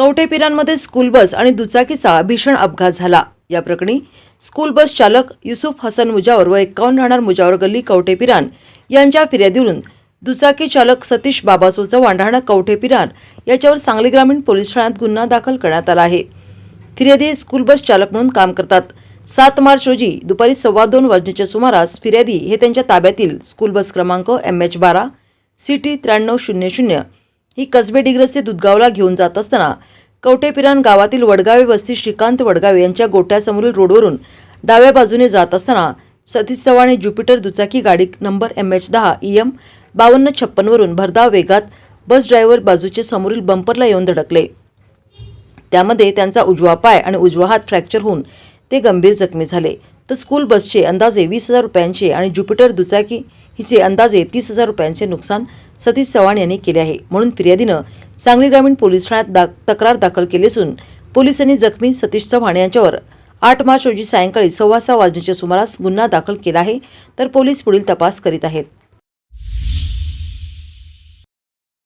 कवठेपिरांमध्ये school bus आणि दुचाकीचा भीषण अपघात झाला. या प्रकरणी स्कूल बस चालक युसुफ हसन मुजावर व एकावन्न राहणार मुजावर गल्ली कवठेपिरान यांच्या फिर्यादीवरून दुचाकी चालक सतीश बाबासो चव्हाण राहणार कवठेपिरान याच्यावर सांगली ग्रामीण पोलीस ठाण्यात गुन्हा दाखल करण्यात आला आहे. फिर्यादी स्कूल बस चालक म्हणून काम करतात. सात मार्च रोजी दुपारी सव्वा दोन वाजण्याच्या सुमारास फिर्यादी हे त्यांच्या ताब्यातील स्कूल बस क्रमांक एम एच बारा सी टी त्र्याण्णव शून्य शून्य ही कसबे डिग्रसचे दुधगावला घेऊन जात असताना कवठेपिरान गावातील वडगावे वस्ती श्रीकांत वडगावे यांच्या गोठ्यासमोरील रोडवरून डाव्या बाजूने जात असताना सतीश चव्हाण हे ज्युपिटर दुचाकी गाडी नंबर एम एच दहा ई एम बावन्न छप्पनवरून भरधाव वेगात बस ड्रायव्हर बाजूचे समोरील बंपरला येऊन धडकले. त्यामध्ये त्यांचा उजवा पाय आणि उजवा हात फ्रॅक्चर होऊन ते गंभीर जखमी झाले. तर स्कूल बसचे अंदाजे वीस हजार रुपयांचे आणि ज्युपिटर दुचाकी हिचे अंदाजे तीस हजार रुपयांचे नुकसान सतीश चव्हाण यांनी केले आहे. म्हणून फिर्यादीनं सांगली ग्रामीण पोलीस ठाण्यात दा तक्रार दाखल केली असून पोलिसांनी जखमी सतीश चव्हाण यांच्यावर आठ मार्च रोजी सायंकाळी सव्वा सहा वाजण्याच्या सुमारास गुन्हा दाखल केला आहे तर पोलीस पुढील तपास करीत आहेत.